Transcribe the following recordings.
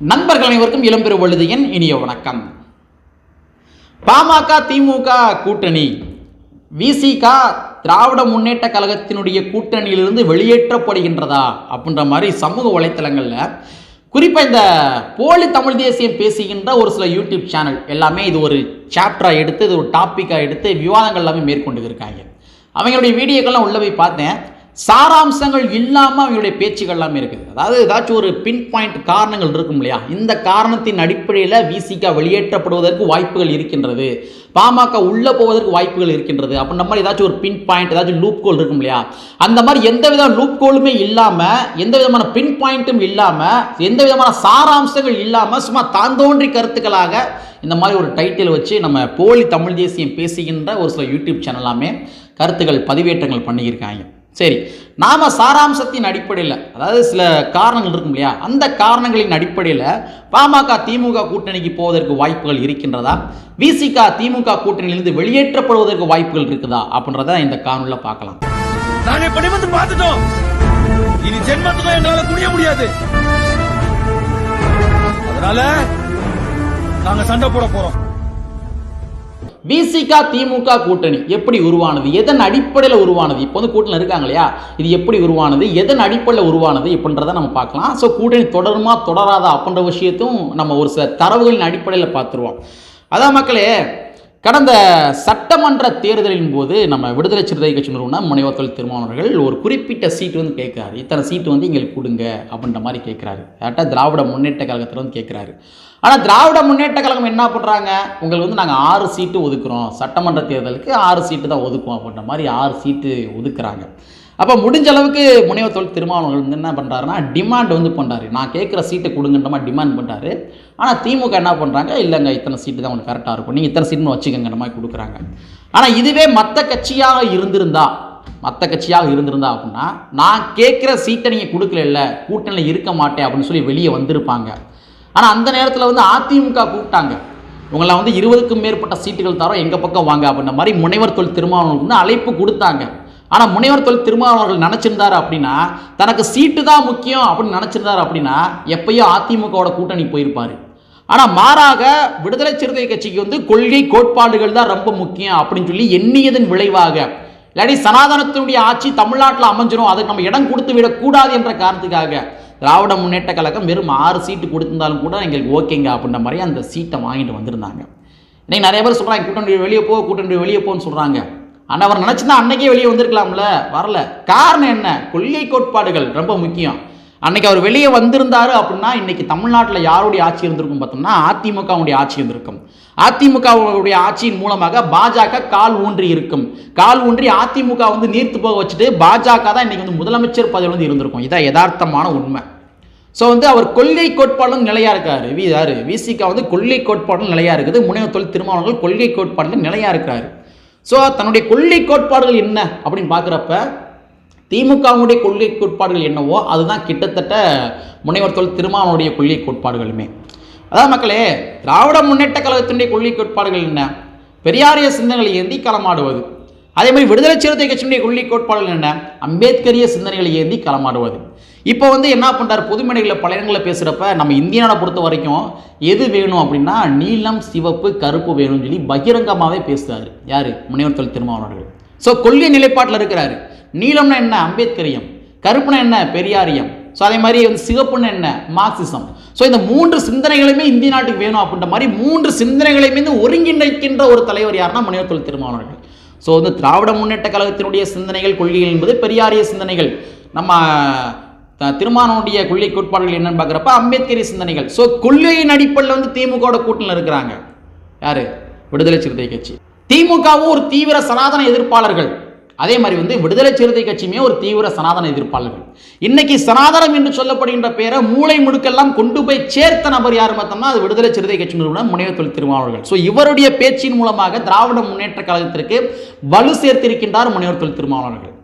நண்பர்கள் அனைவருக்கும் இளம்பெரு வழுதியின் இனிய வணக்கம். பாமக திமுக கூட்டணி. விசிக திராவிட முன்னேற்ற கழகத்தினுடைய கூட்டணியிலிருந்து வெளியேற்றப்படுகின்றதா அப்படின்ற மாதிரி சமூக வலைத்தளங்களில் குறிப்பாக இந்த போலி தமிழ் தேசியம் பேசுகின்ற ஒரு சில யூடியூப் சேனல் எல்லாமே இது ஒரு சாப்டராக எடுத்து இது ஒரு டாப்பிக்காக எடுத்து விவாதங்கள் எல்லாமே மேற்கொண்டு இருக்காங்க. அவங்களுடைய வீடியோக்கள்லாம் உள்ள போய் பார்த்தேன். சாராம்சங்கள் இல்லாமல் அவங்களுடைய பேச்சுகள் எல்லாமே இருக்குது. அதாவது ஏதாச்சும் ஒரு பின் பாயிண்ட் காரணங்கள் இருக்கும் இல்லையா? இந்த காரணத்தின் அடிப்படையில் விசிகா வெளியேற்றப்படுவதற்கு வாய்ப்புகள் இருக்கின்றது. பாமக உள்ளே போவதற்கு வாய்ப்புகள் இருக்கின்றது. அப்படின்ற மாதிரி ஏதாச்சும் ஒரு பின் பாயிண்ட் ஏதாச்சும் லூப் கோல் இருக்கும் இல்லையா? அந்த மாதிரி எந்த வித லூப் கோலுமே இல்லாமல் எந்த விதமான பின் பாயிண்ட்டும் இல்லாமல் எந்த விதமான சாராம்சங்கள் இல்லாமல் சும்மா தாந்தோன்றி கருத்துக்களாக இந்த மாதிரி ஒரு டைட்டில் வச்சு நம்ம போலி தமிழ் தேசியம் பேசுகின்ற ஒரு சில யூடியூப் சேனலாமே கருத்துக்கள் பதிவேற்றங்கள் பண்ணியிருக்காங்க. சரி நாம சாராம்சத்தின் அடிப்படையில் அதாவது சில காரணங்கள் இருக்கும் இல்லையா? அந்த காரணங்களின் அடிப்படையில் பாமக திமுக கூட்டணிக்கு போவதற்கு வாய்ப்புகள் இருக்கின்றதா? விசிக திமுக கூட்டணியிலிருந்து வெளியேற்றப்படுவதற்கு வாய்ப்புகள் இருக்குதா? அப்படின்றத இந்த காணொலியில் பார்க்கலாம். நாங்கள் இப்படி வந்து பார்த்துட்டோம். இனி ஜென்மத்துக்கும் என்னால குனிய முடியாது. அதனால நாங்க சண்டை போட போறோம். விசிக திமுக கூட்டணி எப்படி உருவானது? எதன் அடிப்படையில் உருவானது? இப்போ வந்து கூட்டணியில் இருக்காங்க இல்லையா? இது எப்படி உருவானது? எதன் அடிப்படையில் உருவானது? அப்படின்றத நம்ம பார்க்கலாம். ஸோ கூட்டணி தொடருமா தொடராதா அப்படின்ற விஷயத்தும் நம்ம ஒரு சில தரவுகளின் அடிப்படையில் பார்த்துருவோம். அதான் மக்களே கடந்த சட்டமன்ற தேர்தலின் போது நம்ம விடுதலை சிறுத்தை கட்சி நிறுவனம் முனைவர் தொழில் திருமாவளவர்கள் ஒரு குறிப்பிட்ட சீட்டு வந்து கேட்குறாரு. இத்தனை சீட்டு வந்து எங்களுக்கு கொடுங்க அப்படின்ற மாதிரி கேட்குறாரு. கரெக்டாக திராவிட முன்னேற்ற கழகத்தில் வந்து கேட்குறாரு. ஆனால் திராவிட முன்னேற்ற கழகம் என்ன பண்ணுறாங்க உங்களுக்கு வந்து நாங்கள் ஆறு சீட்டு ஒதுக்குறோம். சட்டமன்ற தேர்தலுக்கு ஆறு சீட்டு தான் ஒதுக்குவோம் அப்படின்ற மாதிரி ஆறு சீட்டு ஒதுக்குறாங்க. அப்போ முடிஞ்ச அளவுக்கு முனைவர் தொழில் திருமாவளவர்கள் வந்து என்ன பண்ணுறாருன்னா டிமாண்ட் வந்து பண்ணுறாரு நான் கேட்குற சீட்டை கொடுங்கன்ற டிமாண்ட் பண்ணுறாரு ஆனால் திமுக என்ன பண்ணுறாங்க இல்லைங்க இத்தனை சீட்டு தான் உங்களுக்கு கரெக்டாக இருக்கும். நீங்கள் இத்தனை சீட்டுன்னு வச்சுக்கங்கிற மாதிரி கொடுக்குறாங்க. ஆனால் இதுவே மற்ற கட்சியாக இருந்திருந்தா மற்ற கட்சியாக இருந்திருந்தா அப்படின்னா நான் கேட்குற சீட்டை நீங்கள் கொடுக்கல கூட்டணியில் இருக்க மாட்டேன் அப்படின்னு சொல்லி வெளியே வந்திருப்பாங்க. ஆனால் அந்த நேரத்தில் வந்து அதிமுக கூப்பிட்டாங்க. உங்களை வந்து இருபதுக்கும் மேற்பட்ட சீட்டுகள் தரோம் எங்கள் பக்கம் வாங்க அப்படின்ற மாதிரி முனைவர் தொழில் திருமாவளவனுக்கு வந்து அழைப்பு கொடுத்தாங்க. ஆனால் முனைவர் தொழில் திருமாவளவர்கள் நினச்சிருந்தாரு அப்படின்னா தனக்கு சீட்டு தான் முக்கியம் அப்படின்னு நினச்சிருந்தார் அப்படின்னா எப்பயோ அதிமுகவோட கூட்டணி போயிருப்பார். ஆனால் மாறாக விடுதலை சிறுத்தை கட்சிக்கு வந்து கொள்கை கோட்பாடுகள் தான் ரொம்ப முக்கியம் அப்படின்னு சொல்லி எண்ணியதன் விளைவாக இல்லாட்டி சனாதனத்தினுடைய ஆட்சி தமிழ்நாட்டில் அமைஞ்சிரும் அதுக்கு நம்ம இடம் கொடுத்து விடக்கூடாது என்ற காரணத்துக்காக திராவிட முன்னேற்ற கழகம் வெறும் ஆறு சீட்டு கொடுத்திருந்தாலும் கூட எங்களுக்கு ஓகேங்க அப்படின்ற மாதிரி அந்த சீட்டை வாங்கிட்டு வந்திருந்தாங்க. இன்னைக்கு நிறைய பேர் சொல்கிறாங்க கூட்டணி வெளியே போ கூட்டணி வெளியே போன்னு சொல்கிறாங்க ஆனால் அவர் நினச்சிருந்தா அன்னைக்கே வெளியே வந்திருக்கலாம்ல? வரல. காரணம் என்ன? கொள்கை கோட்பாடுகள் ரொம்ப முக்கியம். அன்னைக்கு அவர் வெளியே வந்திருந்தாரு அப்படின்னா இன்னைக்கு தமிழ்நாட்டில் யாருடைய ஆட்சி இருந்திருக்கும் பார்த்தோம்னா அதிமுகவுடைய ஆட்சி இருந்திருக்கும். அதிமுகவுடைய ஆட்சியின் மூலமாக பாஜக கால் ஊன்றி இருக்கும். கால் ஊன்றி அதிமுக வந்து நீர்த்து போக வச்சுட்டு பாஜக தான் இன்னைக்கு வந்து முதலமைச்சர் பதவியில் வந்து இருந்திருக்கும். இதான் யதார்த்தமான உண்மை. ஸோ வந்து அவர் கொள்கை கோட்பாடும் நிலையாக இருக்காரு. வி யாரு? விசிகா வந்து கொள்கை கோட்பாடும் நிலையாக இருக்குது. முனைவர் தொழில் திருமாவளவர்கள் கொள்கை கோட்பாடில் நிலையாக இருக்கார். ஸோ தன்னுடைய கொள்கை கோட்பாடுகள் என்ன அப்படின்னு பார்க்குறப்ப திமுகவுடைய கொள்கை கோட்பாடுகள் என்னவோ அதுதான் கிட்டத்தட்ட முனைவர் தொழில் திருமாவனுடைய கொள்கை கோட்பாடுகளுமே. அதாவது மக்களே திராவிட முன்னேற்ற கழகத்தினுடைய கொள்கை கோட்பாடுகள் என்ன? பெரியாரிய சிந்தனைகளை ஏந்தி களமாடுவது. அதே மாதிரி விடுதலை சிறுத்தை கட்சியினுடைய கொள்கை கோட்பாடுகள் என்ன? அம்பேத்கரிய சிந்தனைகளை ஏந்தி களமாடுவது. இப்போ வந்து என்ன பண்ணுறாரு பொதுமேடைகளில் பல இடங்களில் பேசுகிறப்ப நம்ம இந்திய நாடை பொறுத்த வரைக்கும் எது வேணும் அப்படின்னா நீலம் சிவப்பு கருப்பு வேணும்னு சொல்லி பகிரங்கமாகவே பேசுகிறாரு யார்? முனைவர் தொழில் திருமாவளவர்கள் ஸோ கொள்கை நிலைப்பாட்டில் இருக்கிறாரு. நீளம்னா என்ன? அம்பேத்கரியம். கருப்புனா என்ன? பெரியாரியம். ஸோ அதே மாதிரி வந்து சிவப்புன்னு என்ன? மார்க்சிசம். ஸோ இந்த மூன்று சிந்தனைகளுமே இந்திய நாட்டுக்கு வேணும் அப்படின்ற மாதிரி மூன்று சிந்தனைகளையுமே வந்து ஒருங்கிணைக்கின்ற ஒரு தலைவர் யாருன்னா முனைவர் தொழில் திருமாவளவர்கள் ஸோ வந்து திராவிட முன்னேற்ற கழகத்தினுடைய சிந்தனைகள் கொள்கைகள் என்பது பெரியாரிய சிந்தனைகள். நம்ம த- திருமாவளவனுடைய கொள்கை கோட்பாடுகள் என்னன்னு பார்க்குறப்ப அம்பேத்கரிய சிந்தனைகள். ஸோ கொள்கையின் அடிப்படையில் வந்து திமுகவோட கூட்டணியில் இருக்கிறாங்க. யாரு? விடுதலை சிறுத்தை கட்சி. திமுகவும் ஒரு தீவிர சனாதன எதிர்ப்பாளர்கள். அதே மாதிரி வந்து விடுதலை சிறுத்தை கட்சியுமே ஒரு தீவிர சனாதன எதிர்ப்பாளர்கள். இன்னைக்கு சனாதனம் என்று சொல்லப்படுகின்ற பேரை மூளை முடுக்கெல்லாம் கொண்டு போய் சேர்த்த நபர் யார் பார்த்தோம்னா அது விடுதலை சிறுத்தை கட்சி நிறுவனம் முனைவர் தொழில் ஸோ இவருடைய பேச்சின் மூலமாக திராவிட முன்னேற்ற கழகத்திற்கு வலு சேர்த்திருக்கின்றார் முனைவர் தொழில் திருமாவளர்கள்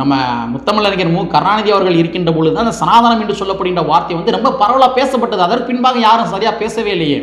நம்ம முத்தமிழறிஞர் மு. கருணாநிதி அவர்கள் இருக்கின்ற பொழுது தான் அந்த சனாதனம் என்று சொல்லப்படுகின்ற வார்த்தை வந்து ரொம்ப பரவலாக பேசப்பட்டது. அதற்கு பின்பாக யாரும் சரியாக பேசவே இல்லையே.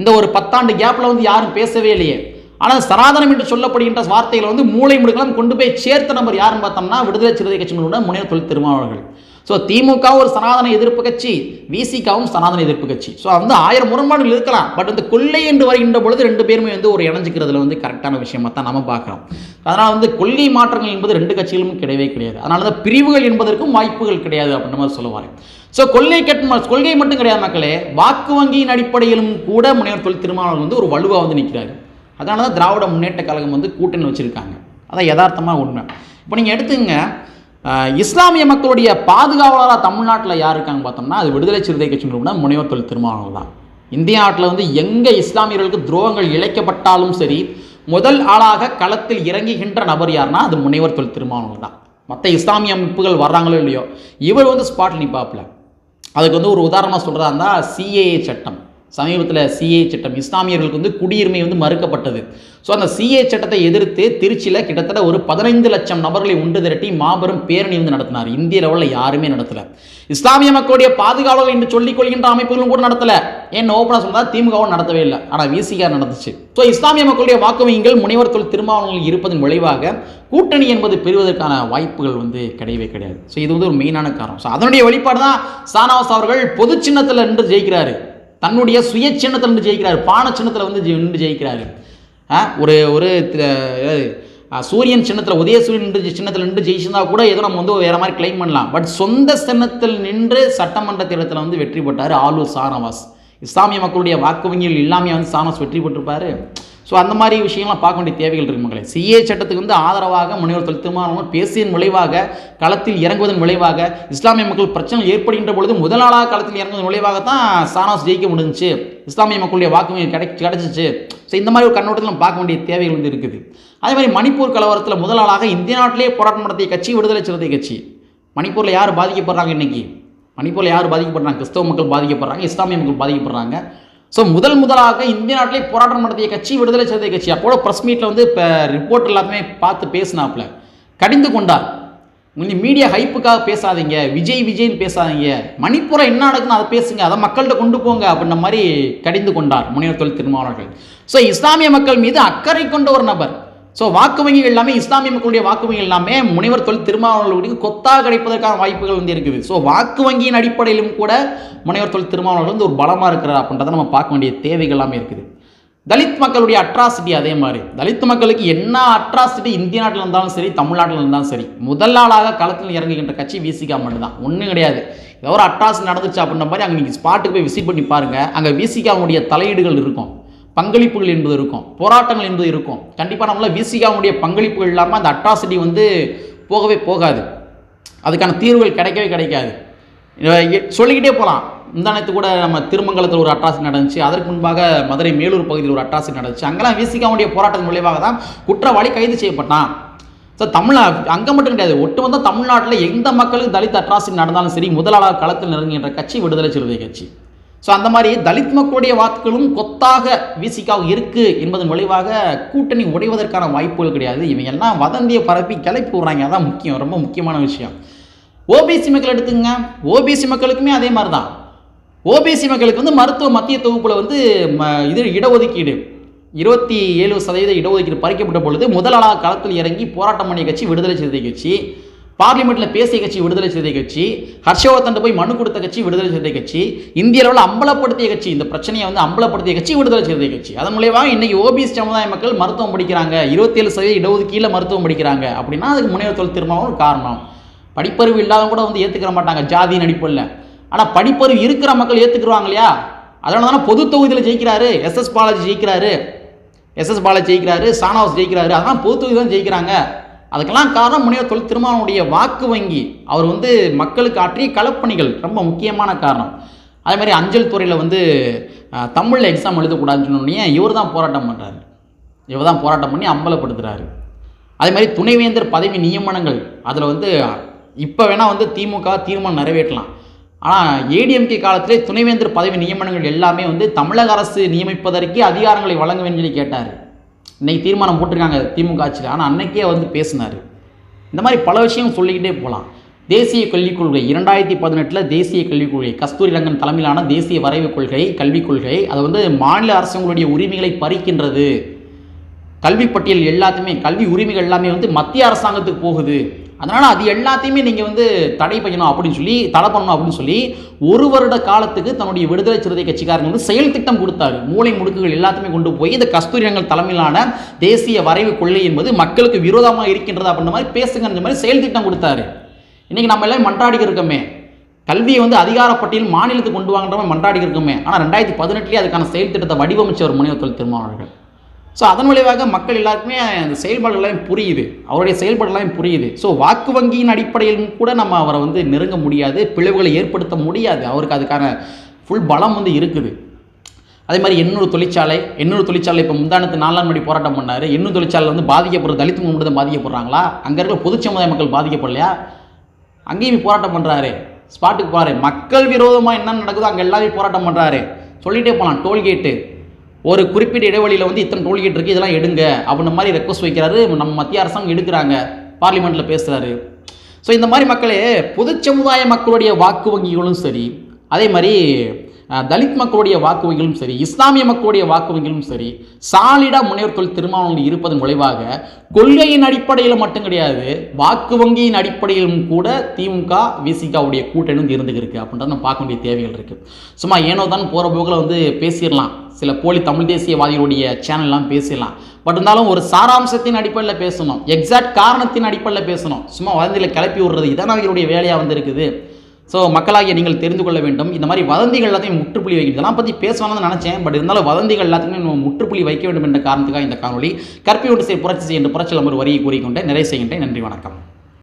இந்த ஒரு பத்தாண்டு கேப்பில் வந்து யாரும் பேசவே இல்லையே. ஆனால் சனாதனம் என்று சொல்லப்படுகின்ற வார்த்தைகளை வந்து மூளை முடுக்கலாம் கொண்டு போய் சேர்த்த நம்பர் யாருன்னு பார்த்தோம்னா விடுதலை சிறுத்தை கட்சி முனைவர் தொழில் திருமாவர்கள் ஸோ திமுக ஒரு சனாதன எதிர்ப்பு கட்சி விசிகாவும் சனாதன எதிர்ப்பு கட்சி. ஸோ வந்து ஆயிரம் முரண்பாடுகள் இருக்கலாம் பட் இந்த கொள்ளை என்று வருகின்ற பொழுது ரெண்டு பேருமே வந்து ஒரு இணைஞ்சிக்கிறதுல வந்து கரெக்டான விஷயமா தான் நம்ம பார்க்குறோம். அதனால் வந்து கொள்கை மாற்றங்கள் என்பது ரெண்டு கட்சிகளும் கிடையவே கிடையாது. அதனால தான் பிரிவுகள் என்பதற்கும் வாய்ப்புகள் கிடையாது அப்படின்ற மாதிரி சொல்லுவார் ஸோ கொள்கை கட் கொள்கை மட்டும் கிடையாது மக்களே வாக்கு வங்கியின் அடிப்படையிலும் கூட முனைவர் தொழில் திருமாவளவன் வந்து ஒரு வலுவாக வந்து நிற்கிறாரு அதனால தான் திராவிட முன்னேற்ற கழகம் வந்து கூட்டணி வச்சுருக்காங்க. அதான் யதார்த்தமாக உண்மை. இப்போ நீங்கள் எடுத்துங்க இஸ்லாமிய மக்களுடைய பாதுகாவலராக தமிழ்நாட்டில் யார் இருக்காங்க பார்த்தோம்னா அது விடுதலை சிறுத்தை கட்சி நிறுவனா முனைவர் தொழில் திருமாவளவன் தான். இந்திய நாட்டில் வந்து எங்கே இஸ்லாமியர்களுக்கு துரோகங்கள் இழைக்கப்பட்டாலும் சரி முதல் ஆளாக களத்தில் இறங்குகின்ற நபர் யாருன்னா அது முனைவர் தொழில் திருமாவளவன் தான். மற்ற இஸ்லாமிய அமைப்புகள் வர்றாங்களோ இல்லையோ இவர் வந்து ஸ்பாட்டில் நிற்பாப்பில் அதுக்கு வந்து ஒரு உதாரணமாக சொல்கிறதா இருந்தால் சிஏஏ சட்டம். சமீபத்தில் சிஏ சட்டம் இஸ்லாமியர்களுக்கு வந்து குடியுரிமை வந்து மறுக்கப்பட்டது. ஸோ அந்த சிஏ சட்டத்தை எதிர்த்து திருச்சியில் கிட்டத்தட்ட ஒரு பதினைந்து லட்சம் நபர்களை ஒன்று திரட்டி மாபெரும் பேரணி வந்து நடத்தினார். இந்திய லெவலில் யாருமே நடத்தலை. இஸ்லாமிய மக்களுடைய பாதுகாவலர்கள் என்று சொல்லிக் கொள்கின்ற அமைப்புகளும் கூட நடத்தலை. ஏன் ஓப்பனாக சொன்னால் திமுகவும் நடத்தவே இல்லை. ஆனால் விசிஆர் நடந்துச்சு. ஸோ இஸ்லாமிய மக்களுடைய வாக்குவங்கிகள் முனைவர் தொழில் திருமாவளவர்கள் இருப்பதன் விளைவாக கூட்டணி என்பது பெறுவதற்கான வாய்ப்புகள் வந்து கிடையவே கிடையாது. ஸோ இது வந்து ஒரு மெயினான காரணம். ஸோ அதனுடைய வெளிப்பாடு தான் சானவாஸ் அவர்கள் பொது சின்னத்தில் நின்று ஜெயிக்கிறாரு. தன்னுடைய சுய சின்னத்தில் நின்று ஜெயிக்கிறார். பான சின்னத்தில் வந்து நின்று ஜெயிக்கிறாரு. ஆ, ஒரு ஒரு சூரியன் சின்னத்தில் உதய சூரியன் சின்னத்தில் நின்று சின்னத்தில் நின்று ஜெயிச்சிருந்தா கூட ஏதோ நம்ம வந்து வேற மாதிரி கிளைம் பண்ணலாம். பட் சொந்த சின்னத்தில் நின்று சட்டமன்ற தேர்தலில் வந்து வெற்றி பெற்றார் ஆலூர் சானவாஸ் இஸ்லாமிய மக்களுடைய வாக்கு வங்கிகள் இல்லாமல் வந்து சானவாஸ் வெற்றி பெற்றிருப்பார்? ஸோ அந்த மாதிரி விஷயங்கள்லாம் பார்க்க வேண்டிய தேவைகள் இருக்கு மக்களே. சிஏ சட்டத்துக்கு வந்து ஆதரவாக முனைவர் தொழில் திருமாவளவன் பேசியதன் விளைவாக களத்தில் இறங்குவதன் விளைவாக இஸ்லாமிய மக்கள் பிரச்சனை ஏற்படுகின்ற பொழுது முதல் நாளாக களத்தில் இறங்குவதன் விளைவாக தான் சானாஸ் ஜெயிக்க முடிஞ்சுச்சு. இஸ்லாமிய மக்களுடைய வாக்கு கிடை கிடச்சிச்சு. ஸோ இந்த மாதிரி ஒரு கண்ணோட்டத்தில் பார்க்க வேண்டிய தேவைகள் வந்து இருக்குது. அதே மாதிரி மணிப்பூர் கலவரத்தில் முதல் நாளாக இந்திய நாட்டிலே போராட்டம் நடத்திய கட்சி விடுதலை சிறுத்தை கட்சி. மணிப்பூரில் யார் பாதிக்கப்படுறாங்க இன்றைக்கி மணிப்பூரில் யார் பாதிக்கப்படுறாங்க? கிறிஸ்தவ மக்கள் பாதிக்கப்படுறாங்க இஸ்லாமிய மக்கள் பாதிக்கப்படுறாங்க. ஸோ முதல் முதலாக இந்திய நாட்டிலே போராட்டம் நடத்திய கட்சி விடுதலை சிறுத்தை கட்சி. அப்போ ப்ரெஸ் மீட்டில் வந்து இப்போ ரிப்போர்ட் எல்லாத்தையுமே பார்த்து பேசினாப்புல. கடிந்து கொண்டார். நீங்கள் மீடியா ஹைப்புக்காக பேசாதீங்க விஜய் விஜய்னு பேசாதீங்க. மணிப்பூரம் என்ன நடக்குன்னு அதை பேசுங்க அதை மக்கள்கிட்ட கொண்டு போங்க அப்படின்ற மாதிரி கடிந்து கொண்டார் முனைவர் தொழில் திருமாவளர்கள் ஸோ இஸ்லாமிய மக்கள் மீது அக்கறை கொண்ட ஒரு நபர். ஸோ வாக்கு வங்கிகள் எல்லாமே இஸ்லாமிய மக்களுடைய வாக்கு வங்கிகள் எல்லாமே முனைவர் தொழில் திருமாவளவர்களுக்கு கொத்தாக கிடைப்பதற்கான வாய்ப்புகள் வந்து இருக்குது. ஸோ வாக்கு வங்கியின் அடிப்படையிலும் கூட முனைவர் தொழில் திருமாவளவர்கள் வந்து ஒரு பலமாக இருக்கிறார் அப்படின்றத நம்ம பார்க்க வேண்டிய தேவைகள் எல்லாமே இருக்குது. தலித் மக்களுடைய அட்ராசிட்டி அதே மாதிரி. தலித் மக்களுக்கு என்ன அட்ராசிட்டி இந்திய நாட்டில் இருந்தாலும் சரி தமிழ்நாட்டில் இருந்தாலும் சரி முதல் நாளாக களத்தில் இறங்குகின்ற கட்சி விசிகா மட்டும்தான் ஒன்றும் கிடையாது. ஏதோ ஒரு அட்ராசிட்டி நடந்துச்சு அப்படின்ற மாதிரி அங்கே நீங்கள் ஸ்பாட்டுக்கு போய் விசிட் பண்ணி பாருங்கள் அங்கே விசிகாவுடைய தலையீடுகள் இருக்கும். பங்களிப்புகள் என்பது இருக்கும் போராட்டங்கள் என்பது இருக்கும். கண்டிப்பாக நம்மளால் விசிகாவுடைய பங்களிப்புகள் இல்லாமல் அந்த அட்ராசிட்டி வந்து போகவே போகாது. அதுக்கான தீர்வுகள் கிடைக்கவே கிடைக்காது. சொல்லிக்கிட்டே போகலாம் முந்தானத்து கூட நம்ம திருமங்கலத்தில் ஒரு அட்ராசி நடந்துச்சு. அதற்கு முன்பாக மதுரை மேலூர் பகுதியில் ஒரு அட்ராசி நடந்துச்சு. அங்கெல்லாம் விசிகாவுடைய போராட்டத்தின் விளைவாக தான் குற்றவாளி கைது செய்யப்பட்டான். ஸோ தமிழ் அங்கே மட்டும் கிடையாது. ஒட்டுமொத்த தமிழ்நாட்டில் எந்த மக்களுக்கு தலித் அட்ராசி நடந்தாலும் சரி முதலாளர் களத்தில் நெருங்குகின்ற கட்சி விடுதலை சிறுத்தை கட்சி. ஸோ அந்த மாதிரி தலித் மக்களுடைய வாக்குகளும் கொத்தாக விசிகாவுக்கு இருக்குது என்பதன் விளைவாக கூட்டணி உடைவதற்கான வாய்ப்புகள் கிடையாது. இவங்க எல்லாம் வதந்தியை பரப்பி கிளப்பி விடுறாங்க அதான் முக்கியம். ரொம்ப முக்கியமான விஷயம். ஓபிசி மக்கள் எடுத்துங்க ஓபிசி மக்களுக்குமே அதே மாதிரி தான் ஓபிசி மக்களுக்கு வந்து மருத்துவ மத்திய தொகுப்பில் வந்து ம இது இடஒதுக்கீடு. இருபத்தி ஏழு சதவீத இடஒதுக்கீடு பறிக்கப்பட்ட பொழுது முதலாளாக களத்தில் இறங்கி போராட்டம் பண்ணிய கட்சி விடுதலை சிறுத்தை கட்சி. பார்லிமெண்ட்டில் பேசிய கட்சி விடுதலை சிறுத்தை கட்சி ஹர்ஷவர்தன் போய் மனு கொடுத்த கட்சி விடுதலை சிறுத்தை கட்சி இந்திய அளவில் அம்பலப்படுத்திய கட்சி இந்த பிரச்சனையை வந்து அம்பலப்படுத்திய கட்சி விடுதலை சிறுத்தை கட்சி. அதன் மூலியமாக இன்னைக்கு ஓபிஎஸ் சமுதாய மக்கள் மருத்துவம் படிக்கிறாங்க. இருபத்தேழு சதவீத இடஒதுக்கீட்டில் மருத்துவம் படிக்கிறாங்க. அப்படின்னா அதுக்கு முனைவர் தொழில் திருமாவும் ஒரு காரணம். படிப்பறிவு இல்லாதவங்க கூட வந்து ஏற்றுக்கிற மாட்டாங்க. ஜாதியின் அடிப்படையில். ஆனால் படிப்பறிவு இருக்கிற மக்கள் ஏற்றுக்குருவாங்க இல்லையா? அதனால தானே பொது தொகுதியில் ஜெயிக்கிறாரு. எஸ்எஸ் பாலாஜி ஜெயிக்கிறாரு. எஸ்எஸ் பாலாஜி ஜெயிக்கிறாரு. சானாவாஸ் ஜெயிக்கிறாரு. அதெல்லாம் பொது தொகுதி தான் ஜெயிக்கிறாங்க. அதுக்கெல்லாம் காரணம் முனைவர் தொழில் திருமாவனுடைய வாக்கு வங்கி. அவர் வந்து மக்களுக்கு ஆற்றிய களப்பணிகள் ரொம்ப முக்கியமான காரணம். அதே மாதிரி அஞ்சல் துறையில் வந்து தமிழில் எக்ஸாம் எழுதக்கூடாதுன்னு சொன்னோடனே இவர் தான் போராட்டம் பண்ணுறாரு இவர் தான் போராட்டம் பண்ணி அம்பலப்படுத்துகிறாரு அதே மாதிரி துணைவேந்தர் பதவி நியமனங்கள் அதில் வந்து இப்போ வேணால் வந்து திமுக தீர்மானம் நிறைவேற்றலாம். ஆனால் ஏடிஎம்கே காலத்திலே துணைவேந்தர் பதவி நியமனங்கள் எல்லாமே வந்து தமிழக அரசு நியமிப்பதற்கே அதிகாரங்களை வழங்க வேண்டும் சொல்லி கேட்டார். இன்றைக்கி தீர்மானம் போட்டிருக்காங்க திமுக ஆட்சியில். ஆனால் அன்னைக்கே வந்து பேசினார். இந்த மாதிரி பல விஷயம் சொல்லிக்கிட்டே போகலாம் தேசிய கல்விக் கொள்கை இரண்டாயிரத்தி பதினெட்டில் தேசிய கல்விக் கொள்கை கஸ்தூரி ரங்கன் தலைமையிலான தேசிய வரைவு கொள்கை கல்விக் கொள்கை அது வந்து மாநில அரசுங்களுடைய உரிமைகளை பறிக்கின்றது. கல்வி பட்டியல் எல்லாத்தையுமே கல்வி உரிமைகள் எல்லாமே வந்து மத்திய அரசாங்கத்துக்கு போகுது. அதனால் அது எல்லாத்தையுமே நீங்கள் வந்து தடை பண்ணணும் அப்படின்னு சொல்லி தடை பண்ணணும் அப்படின்னு சொல்லி ஒரு வருட காலத்துக்கு தன்னுடைய விடுதலை சிறுத்தை கட்சிக்காரங்க வந்து செயல் திட்டம் கொடுத்தாரு. மூளை முடுக்குகள் எல்லாத்தையுமே கொண்டு போய் இந்த கஸ்தூரியங்கள் தலைமையிலான தேசிய வரைவு கொள்ளை என்பது மக்களுக்கு விரோதமாக இருக்கின்றது அப்படின்ற மாதிரி பேசுங்கன்ற மாதிரி செயல் திட்டம் கொடுத்தாரு. இன்றைக்கி நம்ம எல்லாம் மன்றாடிக்க இருக்கோமே. கல்வியை வந்து அதிகாரப்பட்டியல் மாநிலத்துக்கு கொண்டு வாங்கின்ற மாதிரி மன்றாடி இருக்கோமே. ஆனால் ரெண்டாயிரத்தி பதினெட்டுலேயே அதுக்கான செயல் திட்டத்தை வடிவமைச்சவர் முனைவர் தொழில் ஸோ அதன் விளைவாக மக்கள் எல்லாருக்குமே அந்த செயல்பாடுகளையும் புரியுது. அவருடைய செயல்பாடுகளையும் புரியுது. ஸோ வாக்கு வங்கியின் அடிப்படையிலும் கூட நம்ம அவரை வந்து நெருங்க முடியாது பிளவுகளை ஏற்படுத்த முடியாது. அவருக்கு அதுக்கான ஃபுல் பலம் வந்து இருக்குது. அதே மாதிரி எண்ணூறு தொழிற்சாலை எண்ணூறு தொழிற்சாலை இப்போ முந்தானத்து நாலாம் மணி போராட்டம் பண்ணார். எண்ணூறு தொழிற்சாலை வந்து பாதிக்கப்படுற தலித் மட்டும் தான் பாதிக்கப்படுறாங்களா? அங்கே இருக்கிற பொது சமுதாய மக்கள் பாதிக்கப்படலையா? அங்கேயும் போராட்டம் பண்ணுறாரு ஸ்பாட்டுக்கு போகிறாரு மக்கள் விரோதமாக என்ன நடக்குதோ அங்கே எல்லாமே போராட்டம் பண்ணுறாரு சொல்லிகிட்டே போகலாம் டோல்கேட்டு ஒரு குறிப்பிட்ட இடைவெளியில் வந்து இத்தனை டோல்கேட் இருக்குது இதெல்லாம் எடுங்க. அப்படின்ற மாதிரி ரெக்வஸ்ட் வைக்கிறாரு. நம்ம மத்திய அரசாங்கம் எடுக்கிறாங்க. பார்லிமெண்ட்டில் பேசுகிறாரு ஸோ இந்த மாதிரி மக்களே பொது சமுதாய மக்களுடைய வாக்கு வங்கிகளும் சரி அதே மாதிரி தலித் மக்களுடைய வாக்குவங்களும் சரி இஸ்லாமிய மக்களுடைய வாக்குவங்களும் சரி சாலிடா முனைவர் தொழில் திருமாவளவன் இருப்பதன் விளைவாக கொள்கையின் அடிப்படையில் மட்டும் கிடையாது வாக்கு வங்கியின் அடிப்படையிலும் கூட திமுக விசிகாவுடைய கூட்டணி வந்து இருந்துகிருக்கு அப்படின்றத நம்ம பார்க்க வேண்டிய தேவைகள் இருக்குது சும்மா ஏனோ தான் போகிற போக்கில் வந்து பேசிடலாம். சில போலி தமிழ் தேசியவாதிகளுடைய சேனல்லாம் பேசிடலாம். பட் இருந்தாலும் ஒரு சாராம்சத்தின் அடிப்படையில் பேசணும். எக்ஸாக்ட் காரணத்தின் அடிப்படையில் பேசணும். சும்மா வதந்தியில் கிளப்பி விடுறது இதான் அவங்களுடைய வேலையாக வந்து இருக்குது ஸோ மக்களாகிய நீங்கள் தெரிந்து கொள்ள வேண்டும். இந்த மாதிரி வதந்திகள் எல்லாத்தையும் முற்றுப்புள்ளி வைக்கணும். இதெல்லாம் பற்றி பேசணும்னு நினச்சேன். பட் இருந்தாலும் வதந்திகள் எல்லாத்தையுமே நம்ம முற்றுப்புள்ளி வைக்க வேண்டும் என்ற காரணத்துக்காக இந்த காணொலி கற்பி ஒன்று செய்ய புரட்சி செய்ய என்ற புரட்சியில் ஒரு வரியை கூறிக்கொண்டே நிறைவு செய்கின்றேன். நன்றி வணக்கம்.